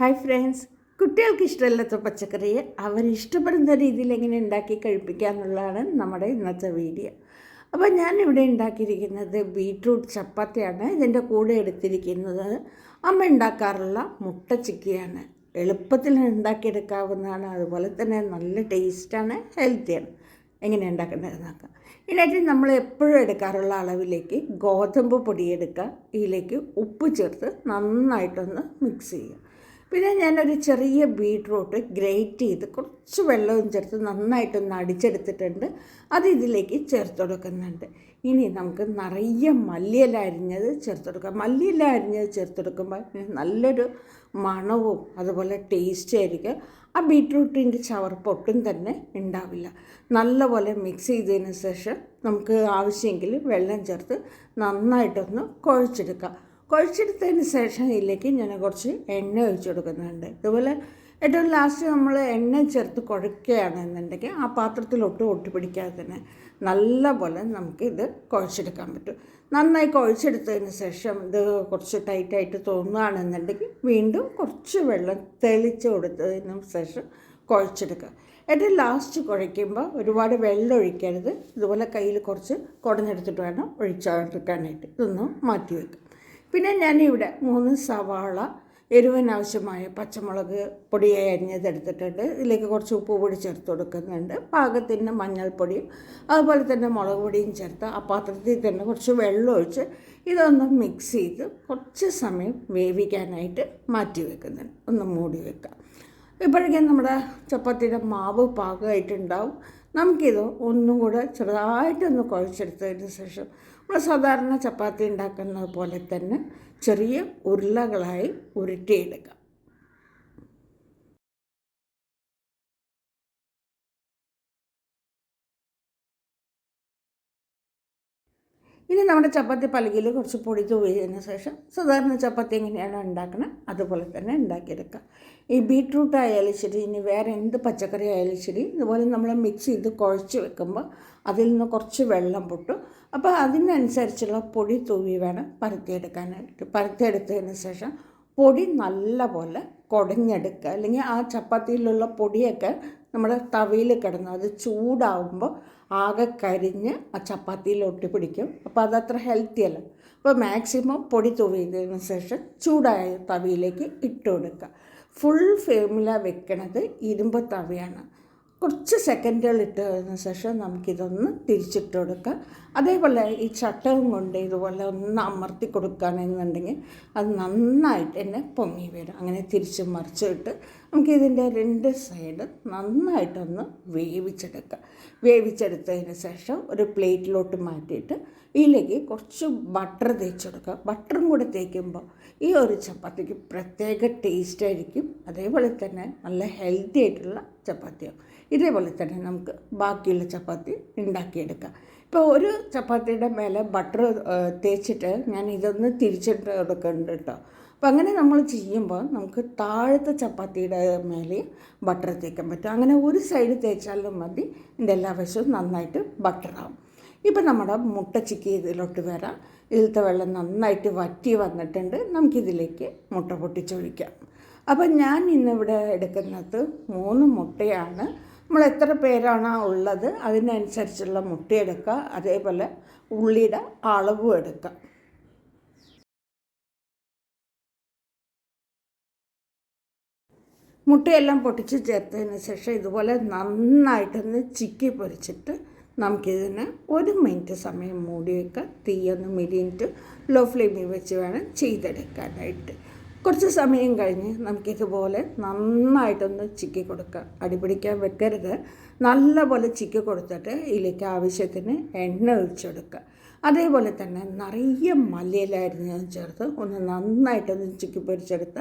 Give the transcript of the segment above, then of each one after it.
Hi friends കുട്ടികൾക്ക് ഇഷ്ടമല്ലാത്ത പച്ചക്കറിയെ അവരിഷ്ടപ്പെടുന്ന രീതിയിൽ എങ്ങനെ ഉണ്ടാക്കി കഴിപ്പിക്കുക എന്നുള്ളതാണ് നമ്മുടെ ഇന്നത്തെ വീഡിയോ. അപ്പോൾ ഞാൻ ഇവിടെ ഉണ്ടാക്കിയിരിക്കുന്നത് ബീട്രൂട്ട് ചപ്പാത്തിയാണ്. ഇതിന്റെ കൂടെ എടുത്തിരിക്കുന്നത് അമ്മ ഉണ്ടാക്കാറുള്ള മുട്ട ചിക്കിയാണ്. എളുപ്പത്തിൽ ഉണ്ടാക്കിയെടുക്കാവുന്നതാണ്. അതുപോലെ തന്നെ നല്ല ടേസ്റ്റാണ് ഹെൽത്തിയാണ്. എങ്ങനെ ഉണ്ടാക്കേണ്ടത് നോക്കാം. ഇതിനായിട്ട് നമ്മൾ എപ്പോഴും എടുക്കാറുള്ള അളവിലേക്ക് ഗോതമ്പ് പൊടിയെടുക്കുക. ഇതിലേക്ക് ഉപ്പ് ചേർത്ത് നന്നായിട്ടൊന്ന് മിക്സ് ചെയ്യുക. പിന്നെ ഞാനൊരു ചെറിയ ബീട്രൂട്ട് ഗ്രേറ്റ് ചെയ്ത് കുറച്ച് വെള്ളവും ചേർത്ത് നന്നായിട്ടൊന്ന് അടിച്ചെടുത്തിട്ടുണ്ട്. അത് ഇതിലേക്ക് ചേർത്ത് കൊടുക്കുന്നുണ്ട്. ഇനി നമുക്ക് നിറയെ മല്ലിയില അരിഞ്ഞത് ചേർത്ത് കൊടുക്കാം. മല്ലിയില അരിഞ്ഞത് ചേർത്ത് കൊടുക്കുമ്പോൾ നല്ലൊരു മണവും അതുപോലെ ടേസ്റ്റ് ആയിരിക്കും. ആ ബീട്രൂട്ടിന്റെ ചവർപ്പ് ഒട്ടും തന്നെ ഉണ്ടാവില്ല. നല്ലപോലെ മിക്സ് ചെയ്തതിന് ശേഷം നമുക്ക് ആവശ്യമെങ്കിൽ വെള്ളം ചേർത്ത് നന്നായിട്ടൊന്ന് കുഴച്ചെടുക്കാം. കുഴച്ചെടുത്തതിന് ശേഷം ഇതിലേക്ക് ഞാൻ കുറച്ച് എണ്ണ ഒഴിച്ച് കൊടുക്കുന്നുണ്ട്. ഇതുപോലെ ഏറ്റവും ലാസ്റ്റ് നമ്മൾ എണ്ണ ചേർത്ത് കുഴക്കുകയാണെന്നുണ്ടെങ്കിൽ ആ പാത്രത്തിലൊട്ട് ഒട്ടിപ്പിടിക്കാതെ തന്നെ നല്ല പോലെ നമുക്കിത് കുഴച്ചെടുക്കാൻ പറ്റും. നന്നായി കുഴച്ചെടുത്തതിന് ശേഷം ഇത് കുറച്ച് ടൈറ്റായിട്ട് തോന്നുകയാണെന്നുണ്ടെങ്കിൽ വീണ്ടും കുറച്ച് വെള്ളം തെളിച്ച് കൊടുത്തതിന് ശേഷം കുഴച്ചെടുക്കുക. ഏറ്റവും ലാസ്റ്റ് കുഴയ്ക്കുമ്പോൾ ഒരുപാട് വെള്ളം ഒഴിക്കരുത്. ഇതുപോലെ കയ്യിൽ കുറച്ച് കുടഞ്ഞെടുത്തിട്ട് വേണം ഒഴിച്ചെടുക്കാനായിട്ട് ഇതൊന്ന് മാറ്റി വെക്കുക. പിന്നെ ഞാനിവിടെ മൂന്ന് സവാള എരിവിനാവശ്യമായ പച്ചമുളക് പൊടിയായി അരിഞ്ഞതെടുത്തിട്ടുണ്ട് ഇതിലേക്ക് കുറച്ച് ഉപ്പ് പൊടി ചേർത്ത് കൊടുക്കുന്നുണ്ട്. പാകത്തിന് മഞ്ഞൾപ്പൊടിയും അതുപോലെ തന്നെ മുളക് പൊടിയും ചേർത്ത് ആ പാത്രത്തിൽ തന്നെ കുറച്ച് വെള്ളം ഒഴിച്ച് ഇതൊന്ന് മിക്സ് ചെയ്ത് കുറച്ച് സമയം വേവിക്കാനായിട്ട് മാറ്റി വെക്കുന്നുണ്ട്. ഒന്ന് മൂടി വെക്കാം. ഇപ്പോഴേക്കും നമ്മുടെ ചപ്പാത്തിയുടെ മാവ് പാകമായിട്ടുണ്ടാവും. നമുക്കിത് ഒന്നും കൂടെ ചെറുതായിട്ടൊന്ന് കുഴച്ചെടുത്തതിന് ശേഷം നമ്മൾ സാധാരണ ചപ്പാത്തി ഉണ്ടാക്കുന്നത് പോലെ തന്നെ ചെറിയ ഉരുളകളായി ഉരുട്ടിയെടുക്കുക ഇനി നമ്മുടെ ചപ്പാത്തി പലകിൽ കുറച്ച് പൊടി ഉപയോഗിച്ചതിന് ശേഷം സാധാരണ ചപ്പാത്തി എങ്ങനെയാണ് ഉണ്ടാക്കുന്നത് അതുപോലെ തന്നെ ഉണ്ടാക്കിയെടുക്കുക ഈ ബീട്രൂട്ട് ആയാലും ശരി ഇനി വേറെ എന്ത് പച്ചക്കറി ആയാലും ശരി ഇതുപോലെ നമ്മൾ മിക്സ് ചെയ്ത് കുഴച്ച് വെക്കുമ്പോൾ അതിൽ നിന്ന് കുറച്ച് വെള്ളം പൊട്ടും അപ്പോൾ അതിനനുസരിച്ചുള്ള പൊടി തൂവി വേണം പരത്തിയെടുക്കാനായിട്ട്. പരത്തിയെടുത്തതിന് ശേഷം പൊടി നല്ല പോലെ കുടഞ്ഞെടുക്കുക. അല്ലെങ്കിൽ ആ ചപ്പാത്തിയിലുള്ള പൊടിയൊക്കെ നമ്മുടെ തവിയിൽ കിടന്നു അത് ചൂടാവുമ്പോൾ ആകെ കരിഞ്ഞ് ആ ചപ്പാത്തിയിൽ ഒട്ടിപ്പിടിക്കും. അപ്പോൾ അതത്ര ഹെൽത്തി അല്ല. അപ്പോൾ മാക്സിമം പൊടി തൂവിയതിന് ശേഷം ചൂടായ തവിയിലേക്ക് ഇട്ട് കൊടുക്കുക ഫുൾ ഫേമില വെക്കണത് ഇരുമ്പ് തവയാണ്. കുറച്ച് സെക്കൻഡുകൾ ഇട്ടതിന് ശേഷം നമുക്കിതൊന്ന് തിരിച്ചിട്ട് കൊടുക്കാം. അതേപോലെ ഈ ചട്ടവും കൊണ്ട് ഇതുപോലെ ഒന്ന് അമർത്തി കൊടുക്കുകയാണെന്നുണ്ടെങ്കിൽ അത് നന്നായിട്ട് തന്നെ പൊങ്ങി വരും. അങ്ങനെ തിരിച്ച് മറിച്ചിട്ട് നമുക്കിതിന്റെ രണ്ട് സൈഡ് നന്നായിട്ടൊന്ന് വേവിച്ചെടുക്കാം. വേവിച്ചെടുത്തതിന് ശേഷം ഒരു പ്ലേറ്റിലോട്ട് മാറ്റിയിട്ട് ഇതിലേക്ക് കുറച്ച് ബട്ടർ തേച്ചെടുക്കുക ബട്ടറും കൂടെ തേക്കുമ്പോൾ ഈ ഒരു ചപ്പാത്തിക്ക് പ്രത്യേക ടേസ്റ്റ് ആയിരിക്കും. അതേപോലെ തന്നെ നല്ല ഹെൽത്തി ആയിട്ടുള്ള ചപ്പാത്തിയാവും. ഇതേപോലെ തന്നെ നമുക്ക് ബാക്കിയുള്ള ചപ്പാത്തി ഉണ്ടാക്കിയെടുക്കാം. ഇപ്പോൾ ഒരു ചപ്പാത്തിയുടെ മേലെ ബട്ടർ തേച്ചിട്ട് ഞാൻ ഇതൊന്ന് തിരിച്ചിട്ട് കൊടുക്കുന്നുണ്ട് കേട്ടോ. അപ്പം അങ്ങനെ നമ്മൾ ചെയ്യുമ്പോൾ നമുക്ക് താഴത്തെ ചപ്പാത്തിയുടെ മേലെ ബട്ടർ തേക്കാൻ പറ്റും. അങ്ങനെ ഒരു സൈഡ് തേച്ചാലും മതി. ഇതിന്റെ എല്ലാ വശവും നന്നായിട്ട് ബട്ടറാവും ഇപ്പം നമ്മുടെ മുട്ട ചിക്കി ഇതിലോട്ട് വരാം. ഇതിലത്തെ വെള്ളം നന്നായിട്ട് വറ്റി വന്നിട്ടുണ്ട്. നമുക്കിതിലേക്ക് മുട്ട പൊട്ടിച്ചൊഴിക്കാം. അപ്പം ഞാൻ ഇന്നിവിടെ എടുക്കുന്നത് മൂന്ന് മുട്ടയാണ്. നമ്മൾ എത്ര പേരാണ് ഉള്ളത്? അതിനനുസരിച്ചുള്ള മുട്ട എടുക്കുക. അതേപോലെ ഉള്ളിയുടെ അളവും എടുക്കുക. മുട്ടയെല്ലാം പൊട്ടിച്ച് ചേർത്തതിന് ശേഷം ഇതുപോലെ നന്നായിട്ടൊന്ന് ചിക്കി പൊരിച്ചിട്ട് നമുക്കിതിന് ഒരു മിനിറ്റ് സമയം മൂടി വെക്കുക. തീയൊന്ന് മിനിറ്റ് ലോ ഫ്ലെയിമിൽ വെച്ച് വേണം ചെയ്തെടുക്കാനായിട്ട്. കുറച്ച് സമയം കഴിഞ്ഞ് നമുക്കിതുപോലെ നന്നായിട്ടൊന്ന് ചിക്കി കൊടുക്കുക. അടിപിടിക്കാൻ വെക്കരുത്. നല്ലപോലെ ചിക്കി കൊടുത്തിട്ട് ഇതിലേക്ക് ആവശ്യത്തിന് എണ്ണ ഒഴിച്ചെടുക്കുക. അതേപോലെ തന്നെ നിറയെ മല്ലിയിലായിരുന്നു ചേർത്ത്. ഒന്ന് നന്നായിട്ടൊന്ന് ചിക്കി പൊരിച്ചെടുത്ത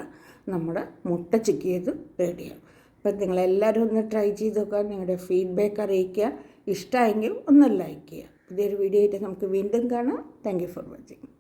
നമ്മുടെ മുട്ട ചിക്കിയത് റെഡിയാവും അപ്പം നിങ്ങളെല്ലാവരും ഒന്ന് ട്രൈ ചെയ്ത് നോക്കുക. നിങ്ങളുടെ ഫീഡ്ബാക്ക് അറിയിക്കുക. ഇഷ്ടമായെങ്കിൽ ഒന്ന് ലൈക്ക് ചെയ്യുക. പുതിയൊരു വീഡിയോ ആയിട്ട് നമുക്ക് വീണ്ടും കാണാം. Thank for watching.